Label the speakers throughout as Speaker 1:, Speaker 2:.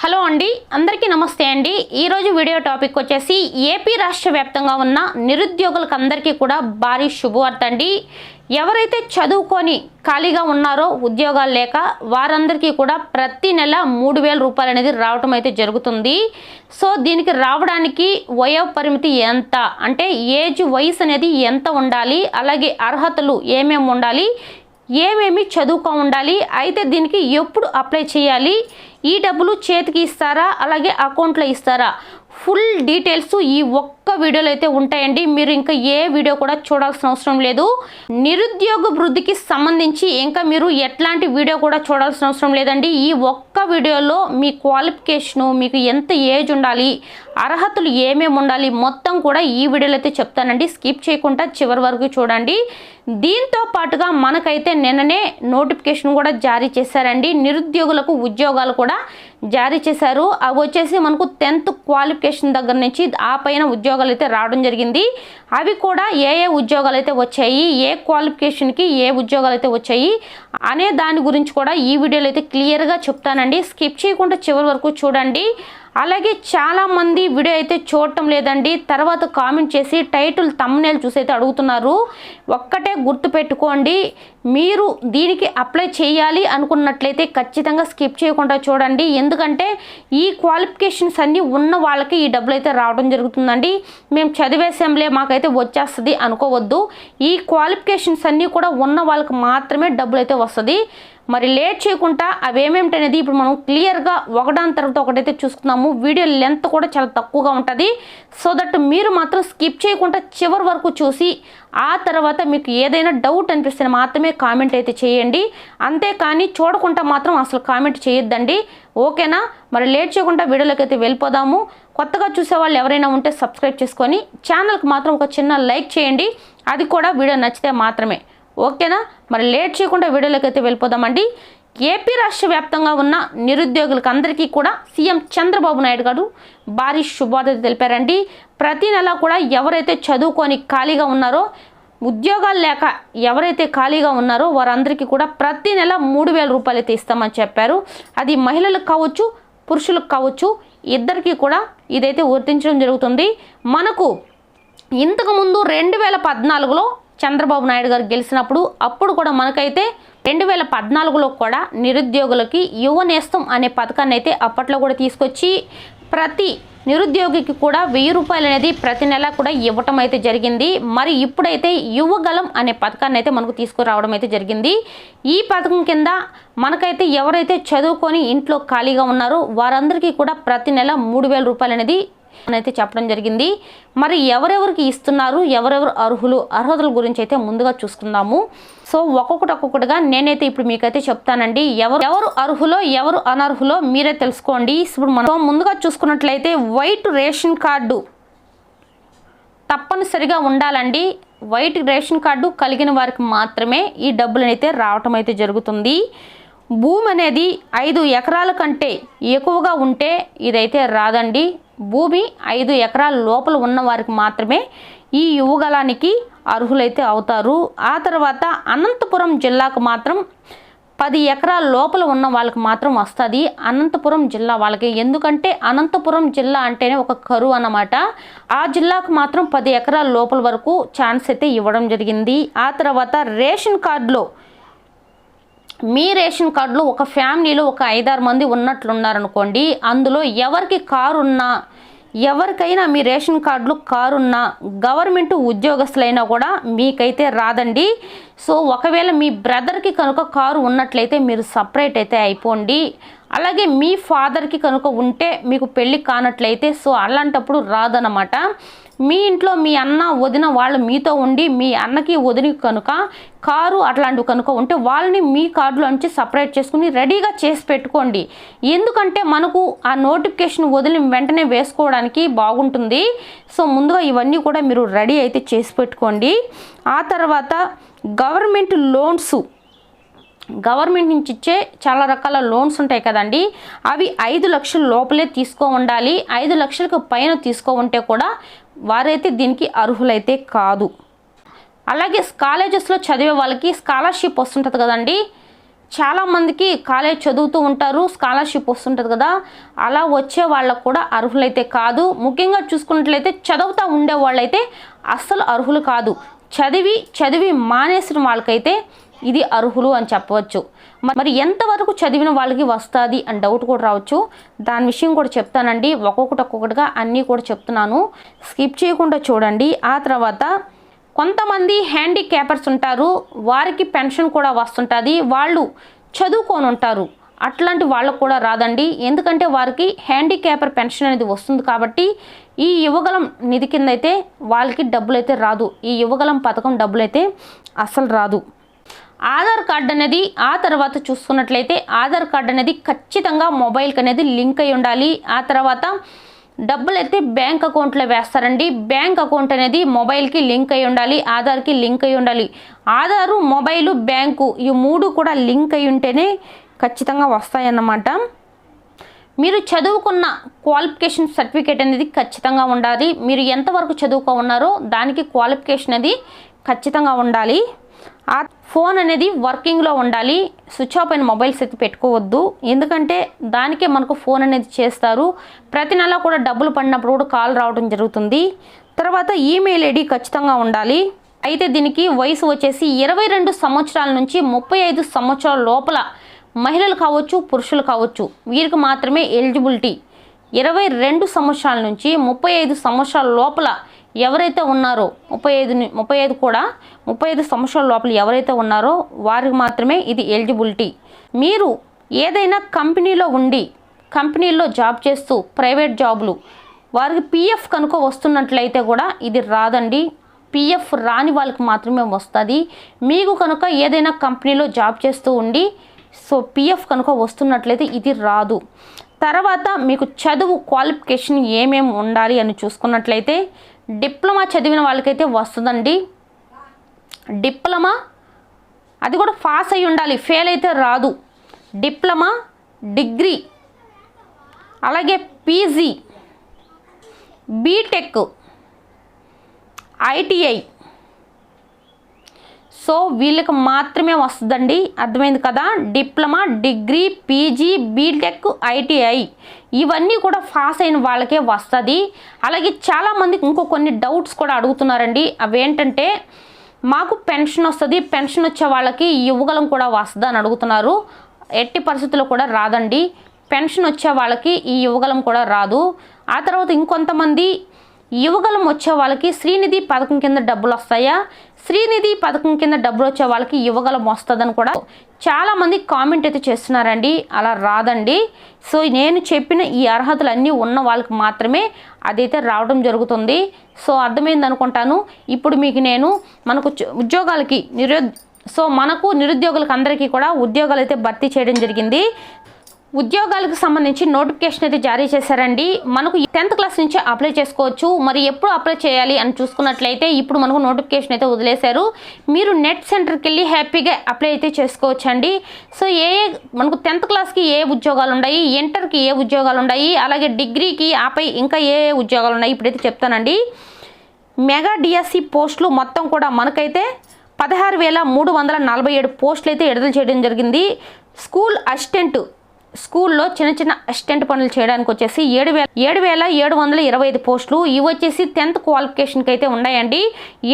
Speaker 1: Hello అండి అందరికీ నమస్తే అండి. ఈరోజు వీడియో టాపిక్ వచ్చేసి ఏపీ రాష్ట్ర వ్యాప్తంగా ఉన్న నిరుద్యోగులకు అందరికీ కూడా భారీ శుభవార్త అండి. ఎవరైతే చదువుకొని ఖాళీగా ఉన్నారో ఉద్యోగాలు లేక వారందరికీ కూడా ప్రతి నెల మూడు వేల రూపాయలు అనేది రావటం అయితే జరుగుతుంది. సో దీనికి రావడానికి వయో పరిమితి ఎంత? అంటే ఏజ్ వయసు అనేది ఎంత ఉండాలి? అలాగే అర్హతలు ఏమేమి ఉండాలి? ఏమేమి చదువుకో ఉండాలి అయితే దీనికి ఎప్పుడు అప్లై చేయాలి? ఈ డబ్బులు చేతికి ఇస్తారా? అలాగే అకౌంట్లో ఇస్తారా? ఫుల్ డీటెయిల్స్ ఈ ఒక్క వీడియోలో అయితే ఉంటాయండి. మీరు ఇంకా ఏ వీడియో కూడా చూడాల్సిన అవసరం లేదు. నిరుద్యోగ వృద్ధికి సంబంధించి ఇంకా మీరు ఎట్లాంటి వీడియో కూడా చూడాల్సిన అవసరం లేదండి. ఈ ఒక్క వీడియోలో మీ క్వాలిఫికేషను మీకు ఎంత ఏజ్ ఉండాలి అర్హతలు ఏమేమి ఉండాలి మొత్తం కూడా ఈ వీడియోలో అయితే చెప్తానండి. స్కిప్ చేయకుండా చివరి వరకు చూడండి. దీంతో పాటుగా మనకైతే నిన్ననే నోటిఫికేషన్ కూడా జారీ చేశారండి. నిరుద్యోగులకు ఉద్యోగాలు కూడా జారీ చేశారు. అవి వచ్చేసి మనకు టెన్త్ క్వాలిఫికేషన్ దగ్గర నుంచి ఆ పైన ఉద్యోగాలు అయితే రావడం జరిగింది. అవి కూడా ఏ ఏ ఉద్యోగాలు అయితే వచ్చాయి ఏ క్వాలిఫికేషన్కి ఏ ఉద్యోగాలు అయితే వచ్చాయి అనే దాని గురించి కూడా ఈ వీడియోలో అయితే క్లియర్గా చెప్తానండి. స్కిప్ చేయకుండా చివరి వరకు చూడండి. అలాగే చాలామంది వీడియో అయితే చూడటం లేదండి. తర్వాత కామెంట్ చేసి టైటిల్ తమ్నేల్ చూసి అయితే అడుగుతున్నారు. ఒక్కటే గుర్తు పెట్టుకోండి. మీరు దీనికి అప్లై చేయాలి అనుకున్నట్లయితే ఖచ్చితంగా స్కిప్ చేయకుండా చూడండి. ఎందుకంటే ఈ క్వాలిఫికేషన్స్ అన్నీ ఉన్న వాళ్ళకి ఈ డబ్బులు అయితే రావడం జరుగుతుందండి. మేము చదివేసాంలే మాకైతే వచ్చేస్తుంది అనుకోవద్దు. ఈ క్వాలిఫికేషన్స్ అన్నీ కూడా ఉన్న వాళ్ళకి మాత్రమే డబ్బులు అయితే వస్తుంది. మరి లేట్ చేయకుండా అవి ఏమేమిటనేది ఇప్పుడు మనం క్లియర్గా ఒకదాని తర్వాత ఒకటైతే చూసుకున్నాము వీడియో లెంత్ కూడా చాలా తక్కువగా ఉంటుంది. సో దట్ మీరు మాత్రం స్కిప్ చేయకుండా చివరి వరకు చూసి ఆ తర్వాత మీకు ఏదైనా డౌట్ అనిపిస్తే మాత్రమే కామెంట్ అయితే చేయండి. అంతేకాని చూడకుండా మాత్రం అసలు కామెంట్ చేయొద్దండి. ఓకేనా? మరి లేట్ చేయకుండా వీడియోలోకి అయితే వెళ్ళిపోదాము. కొత్తగా చూసే వాళ్ళు ఎవరైనా ఉంటే సబ్స్క్రైబ్ చేసుకొని ఛానల్కి మాత్రం ఒక చిన్న లైక్ చేయండి. అది కూడా వీడియో నచ్చితే మాత్రమే. ఓకేనా? మరి లేట్ చేయకుండా వీడియోలోకి అయితే వెళ్ళిపోదామండి. ఏపీ రాష్ట్ర వ్యాప్తంగా ఉన్న నిరుద్యోగులకు అందరికీ కూడా సీఎం చంద్రబాబు నాయుడు గారు భారీ శుభార్త తెలిపారండి. ప్రతి నెల కూడా ఎవరైతే చదువుకొని ఖాళీగా ఉన్నారో ఉద్యోగాలు లేక ఎవరైతే ఖాళీగా ఉన్నారో వారందరికీ కూడా ప్రతి నెల మూడు వేల రూపాయలు అయితే ఇస్తామని చెప్పారు. అది మహిళలకు కావచ్చు పురుషులకు కావచ్చు ఇద్దరికీ కూడా ఇదైతే వర్తించడం జరుగుతుంది. మనకు ఇంతకుముందు రెండు వేల పద్నాలుగులో చంద్రబాబు నాయుడు గారు గెలిచినప్పుడు అప్పుడు కూడా మనకైతే రెండు వేల పద్నాలుగులో కూడా నిరుద్యోగులకి యువ నేస్తం అనే పథకాన్ని అయితే అప్పట్లో కూడా తీసుకొచ్చి ప్రతి నిరుద్యోగికి కూడా వెయ్యి రూపాయలు అనేది ప్రతి నెల కూడా ఇవ్వటం అయితే జరిగింది. మరి ఇప్పుడైతే యువగలం అనే పథకాన్ని అయితే మనకు తీసుకురావడం అయితే జరిగింది. ఈ పథకం కింద మనకైతే ఎవరైతే చదువుకొని ఇంట్లో ఖాళీగా ఉన్నారో వారందరికీ కూడా ప్రతి నెల మూడు వేల రూపాయలు అనేది అయితే చెప్పడం జరిగింది. మరి ఎవరెవరికి ఇస్తున్నారు? ఎవరెవరు అర్హులు? అర్హతల గురించి అయితే ముందుగా చూసుకుందాము. సో ఒక్కొక్కటి ఒక్కొక్కటిగా నేనైతే ఇప్పుడు మీకైతే చెప్తానండి. ఎవరు ఎవరు అర్హులో ఎవరు అనర్హులో మీరే తెలుసుకోండి. ఇప్పుడు మనం ముందుగా చూసుకున్నట్లయితే వైట్ రేషన్ కార్డు తప్పనిసరిగా ఉండాలండి. వైట్ రేషన్ కార్డు కలిగిన వారికి మాత్రమే ఈ డబ్బులనైతే రావటం అయితే జరుగుతుంది. భూమి అనేది ఐదు ఎకరాల కంటే ఎక్కువగా ఉంటే ఇదైతే రాదండి. భూమి ఐదు ఎకరాల లోపల ఉన్న వారికి మాత్రమే ఈ యువగలానికి అర్హులైతే అవుతారు. ఆ తర్వాత అనంతపురం జిల్లాకు మాత్రం పది ఎకరాల లోపల ఉన్న వాళ్ళకి మాత్రం వస్తుంది. అనంతపురం జిల్లా వాళ్ళకి. ఎందుకంటే అనంతపురం జిల్లా అంటేనే ఒక కరువు అన్నమాట. ఆ జిల్లాకు మాత్రం పది ఎకరాల లోపల వరకు ఛాన్స్ అయితే ఇవ్వడం జరిగింది. ఆ తర్వాత రేషన్ కార్డులో మీ రేషన్ కార్డులో ఒక ఫ్యామిలీలో ఒక ఐదారు మంది ఉన్నట్లున్నారనుకోండి అందులో ఎవరికి కారు ఉన్నా ఎవరికైనా మీ రేషన్ కార్డులో కారున్నా గవర్నమెంట్ ఉద్యోగస్తులైనా కూడా మీకైతే రాదండి. సో ఒకవేళ మీ బ్రదర్కి కనుక కారు ఉన్నట్లయితే మీరు సపరేట్ అయితే అయిపోండి. అలాగే మీ ఫాదర్కి కనుక ఉంటే మీకు పెళ్ళి కానట్లయితే సో అలాంటప్పుడు రాదనమాట మీ ఇంట్లో మీ అన్న వదిన వాళ్ళు మీతో ఉండి మీ అన్నకి వదిన కనుక కారు అట్లాంటివి కనుక ఉంటే వాళ్ళని మీ కార్డులో నుంచి సపరేట్ చేసుకుని రెడీగా చేసి పెట్టుకోండి. ఎందుకంటే మనకు ఆ నోటిఫికేషన్ వదిలి వెంటనే వేసుకోవడానికి బాగుంటుంది. సో ముందుగా ఇవన్నీ కూడా మీరు రెడీ అయితే చేసి పెట్టుకోండి. ఆ తర్వాత గవర్నమెంట్ లోన్స్ గవర్నమెంట్ నుంచి ఇచ్చే చాలా రకాల లోన్స్ ఉంటాయి కదండి. అవి ఐదు లక్షల లోపలే తీసుకో ఉండాలి ఐదు లక్షలకు పైన తీసుకో ఉంటే కూడా వారైతే దీనికి అర్హులైతే కాదు. అలాగే కాలేజెస్లో చదివే వాళ్ళకి స్కాలర్షిప్ వస్తుంటుంది కదండి. చాలామందికి కాలేజ్ చదువుతూ ఉంటారు స్కాలర్షిప్ వస్తుంటుంది కదా. అలా వచ్చే వాళ్ళకు కూడా అర్హులైతే కాదు. ముఖ్యంగా చూసుకున్నట్లయితే చదువుతూ ఉండే వాళ్ళైతే అస్సలు అర్హులు కాదు. చదివి చదివి మానేసిన వాళ్ళకైతే ఇది అర్హులు అని చెప్పవచ్చు. మరి ఎంతవరకు చదివిన వాళ్ళకి వస్తుంది అని డౌట్ కూడా రావచ్చు. దాని విషయం కూడా చెప్తానండి. ఒక్కొక్కటి ఒక్కొక్కటిగా అన్నీ కూడా చెప్తున్నాను. స్కిప్ చేయకుండా చూడండి. ఆ తర్వాత కొంతమంది హ్యాండిక్యాపర్స్ ఉంటారు. వారికి పెన్షన్ కూడా వస్తుంటుంది. వాళ్ళు చదువుకొని ఉంటారు. అట్లాంటి వాళ్ళకు కూడా రాదండి. ఎందుకంటే వారికి హ్యాండిక్యాపర్ పెన్షన్ అనేది వస్తుంది కాబట్టి ఈ యువగలం నిధి కింద అయితే వాళ్ళకి డబ్బులు అయితే రాదు. ఈ యువగలం పథకం డబ్బులు అయితే అస్సలు రాదు. ఆధార్ కార్డ్ అనేది ఆ తర్వాత చూసుకున్నట్లయితే ఆధార్ కార్డ్ అనేది ఖచ్చితంగా మొబైల్కి అనేది లింక్ అయి ఉండాలి. ఆ తర్వాత డబ్బులు అయితే బ్యాంక్ అకౌంట్లో వేస్తారండి. బ్యాంక్ అకౌంట్ అనేది మొబైల్కి లింక్ అయి ఉండాలి ఆధార్కి లింక్ అయి ఉండాలి. ఆధారు మొబైలు బ్యాంకు ఈ మూడు కూడా లింక్ అయి ఉంటేనే ఖచ్చితంగా వస్తాయన్నమాట. మీరు చదువుకున్న క్వాలిఫికేషన్ సర్టిఫికేట్ అనేది ఖచ్చితంగా ఉండాలి. మీరు ఎంతవరకు చదువుకో ఉన్నారో దానికి క్వాలిఫికేషన్ అనేది ఖచ్చితంగా ఉండాలి. ఆ ఫోన్ అనేది వర్కింగ్లో ఉండాలి స్విచ్ ఆఫ్ అయిన మొబైల్స్ అయితే పెట్టుకోవద్దు. ఎందుకంటే దానికే మనకు ఫోన్ అనేది చేస్తారు. ప్రతి నెల కూడా డబ్బులు పడినప్పుడు కూడా కాల్ రావడం జరుగుతుంది. తర్వాత ఈమెయిల్ ఐడి ఖచ్చితంగా ఉండాలి. అయితే దీనికి వయసు వచ్చేసి ఇరవై రెండు సంవత్సరాల నుంచి ముప్పై ఐదు సంవత్సరాల లోపల మహిళలు కావచ్చు పురుషులు కావచ్చు వీరికి మాత్రమే ఎలిజిబిలిటీ. ఇరవై రెండు సంవత్సరాల నుంచి ముప్పై ఐదు సంవత్సరాల లోపల ఎవరైతే ఉన్నారో ముప్పై ఐదు ముప్పై ఐదు కూడా ముప్పై ఐదు సంవత్సరాల లోపల ఎవరైతే ఉన్నారో వారికి మాత్రమే ఇది ఎలిజిబిలిటీ. మీరు ఏదైనా కంపెనీలో ఉండి కంపెనీల్లో జాబ్ చేస్తూ ప్రైవేట్ జాబులు వారికి పిఎఫ్ కనుక వస్తున్నట్లయితే కూడా ఇది రాదండి. పిఎఫ్ రాని వాళ్ళకి మాత్రమే వస్తుంది. మీకు కనుక ఏదైనా కంపెనీలో జాబ్ చేస్తూ ఉండి సో పిఎఫ్ కనుక వస్తున్నట్లయితే ఇది రాదు. తర్వాత మీకు చదువు క్వాలిఫికేషన్ ఏమేమి ఉండాలి అని చూసుకున్నట్లయితే డిప్లొమా చదివిన వాళ్ళకైతే వస్తుందండి. డిప్లొమా అది కూడా పాస్ అయి ఉండాలి ఫెయిల్ అయితే రాదు. డిప్లొమా డిగ్రీ అలాగే పీజీ బీటెక్ ఐటీఐ సో వీళ్ళకి మాత్రమే వస్తుందండి. అర్థమైంది కదా? Diploma degree PG BTech ITI ఇవన్నీ కూడా పాస్ అయిన వాళ్ళకే వస్తుంది. అలాగే చాలామంది ఇంకో కొన్ని డౌట్స్ కూడా అడుగుతున్నారండి. అవేంటంటే మాకు పెన్షన్ వస్తుంది. పెన్షన్ వచ్చే వాళ్ళకి యువగలం కూడా వస్తుంది అని అడుగుతున్నారు. ఎట్టి పరిస్థితుల్లో కూడా రాదండి. పెన్షన్ వచ్చే వాళ్ళకి ఈ యువగలం కూడా రాదు. ఆ తర్వాత ఇంకొంతమంది యువగలం వచ్చే వాళ్ళకి శ్రీనిధి పథకం కింద డబ్బులు వస్తాయా? శ్రీనిధి పథకం కింద డబ్బులు వచ్చే వాళ్ళకి యువగలం వస్తుందని కూడా చాలామంది కామెంట్ అయితే చేస్తున్నారండి. అలా రాదండి. సో నేను చెప్పిన ఈ అర్హతలు అన్నీ ఉన్న వాళ్ళకి మాత్రమే అదైతే రావడం జరుగుతుంది. సో అర్థమైంది అనుకుంటాను. ఇప్పుడు మీకు నేను మనకు ఉద్యోగాలకి నిరో సో మనకు నిరుద్యోగులకు అందరికీ కూడా ఉద్యోగాలు అయితే భర్తీ చేయడం జరిగింది. ఉద్యోగాలకు సంబంధించి నోటిఫికేషన్ అయితే జారీ చేశారండి. మనకు టెన్త్ క్లాస్ నుంచి అప్లై చేసుకోవచ్చు. మరి ఎప్పుడు అప్లై చేయాలి అని చూసుకున్నట్లయితే ఇప్పుడు మనకు నోటిఫికేషన్ అయితే వదిలేశారు. మీరు నెట్ సెంటర్కి వెళ్ళి హ్యాపీగా అప్లై అయితే చేసుకోవచ్చండి. సో ఏ మనకు టెన్త్ క్లాస్కి ఏ ఉద్యోగాలు ఉన్నాయి ఇంటర్కి ఏ ఉద్యోగాలు ఉన్నాయి అలాగే డిగ్రీకి ఆపై ఇంకా ఏ ఏ ఉద్యోగాలు ఉన్నాయి ఇప్పుడైతే చెప్తానండి. మెగా డిఎస్సి పోస్టులు మొత్తం కూడా మనకైతే పదహారు వేల మూడు వందల నలభై ఏడు పోస్టులు అయితే విడుదల చేయడం జరిగింది. స్కూల్ అసిస్టెంట్ స్కూల్లో చిన్న చిన్న అసిస్టెంట్ పనులు చేయడానికి వచ్చేసి ఏడు వేల ఏడు వేల ఏడు వందల ఇరవై ఐదు పోస్టులు ఇవి వచ్చేసి టెన్త్ క్వాలిఫికేషన్కి అయితే ఉన్నాయండి.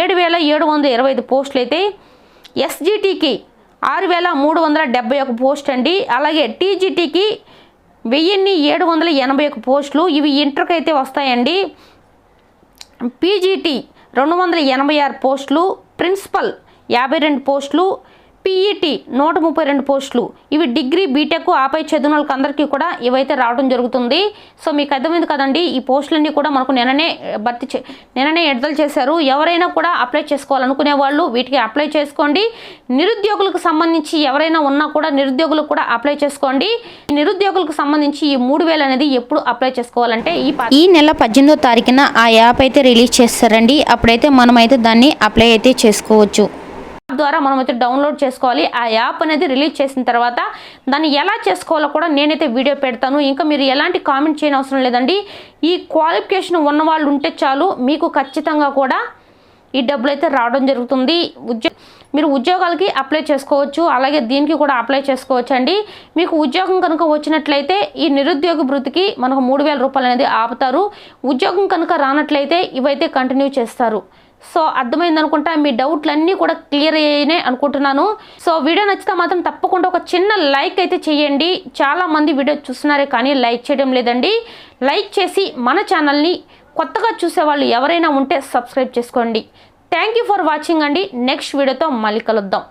Speaker 1: ఏడు వేల ఏడు వందల ఇరవై ఐదు పోస్టులు అయితే ఎస్జిటికి ఆరు వేల మూడు వందల డెబ్బై ఒక పోస్ట్ అండి. అలాగే టీజీటీకి వెయ్యిన్ని ఏడు వందల ఎనభై ఒక పోస్టులు ఇవి ఇంటర్కి అయితే వస్తాయండి. పీజీటీ రెండు వందల ఎనభై ఆరు పోస్టులు ప్రిన్సిపల్ యాభై రెండు పోస్టులు పీఈటీ నూట ముప్పై రెండు పోస్టులు. ఇవి డిగ్రీ బీటెక్ ఆపై చదివిన వాళ్ళకి అందరికీ కూడా ఇవైతే రావడం జరుగుతుంది. సో మీకు అర్థమైంది కదండి ఈ పోస్టులన్నీ కూడా మనకు నిన్ననే భర్తీ చే నిన్ననే విడుదల చేశారు. ఎవరైనా కూడా అప్లై చేసుకోవాలనుకునే వాళ్ళు వీటికి అప్లై చేసుకోండి. నిరుద్యోగులకు సంబంధించి ఎవరైనా ఉన్నా కూడా నిరుద్యోగులకు కూడా అప్లై చేసుకోండి. నిరుద్యోగులకు సంబంధించి ఈ మూడు వేలు అనేది ఎప్పుడు అప్లై చేసుకోవాలంటే ఈ
Speaker 2: ఈ నెల పద్దెనిమిదో తారీఖున ఆ యాప్ అయితే రిలీజ్ చేస్తారండి. అప్పుడైతే మనమైతే దాన్ని అప్లై అయితే చేసుకోవచ్చు.
Speaker 1: ద్వారా మనం అయితే డౌన్లోడ్ చేసుకోవాలి. ఆ యాప్ అనేది రిలీజ్ చేసిన తర్వాత దాన్ని ఎలా చేసుకోవాలో కూడా నేనైతే వీడియో పెడతాను. ఇంకా మీరు ఎలాంటి కామెంట్ చేయని అవసరం లేదండి. ఈ క్వాలిఫికేషన్ ఉన్న వాళ్ళు ఉంటే చాలు మీకు ఖచ్చితంగా కూడా ఈ డబ్బులు అయితే రావడం జరుగుతుంది. ఉద్యో మీరు ఉద్యోగాలకి అప్లై చేసుకోవచ్చు. అలాగే దీనికి కూడా అప్లై చేసుకోవచ్చు అండి మీకు ఉద్యోగం కనుక వచ్చినట్లయితే ఈ నిరుద్యోగ భృతికి మనకు మూడు వేల రూపాయలు అనేది ఆపుతారు. ఉద్యోగం కనుక రానట్లయితే ఇవైతే కంటిన్యూ చేస్తారు. సో అర్థమైంది అనుకుంటా మీ డౌట్లన్నీ కూడా క్లియర్ అయ్యాయనే అనుకుంటున్నాను. సో వీడియో నచ్చితే మాత్రం తప్పకుండా ఒక చిన్న లైక్ అయితే చేయండి. చాలామంది వీడియో చూస్తున్నారే కానీ లైక్ చేయడం లేదండి. లైక్ చేసి మన ఛానల్ని కొత్తగా చూసేవాళ్ళు ఎవరైనా ఉంటే సబ్స్క్రైబ్ చేసుకోండి. థ్యాంక్ యూ ఫర్ వాచింగ్ అండి. నెక్స్ట్ వీడియోతో మళ్ళీ కలుద్దాం.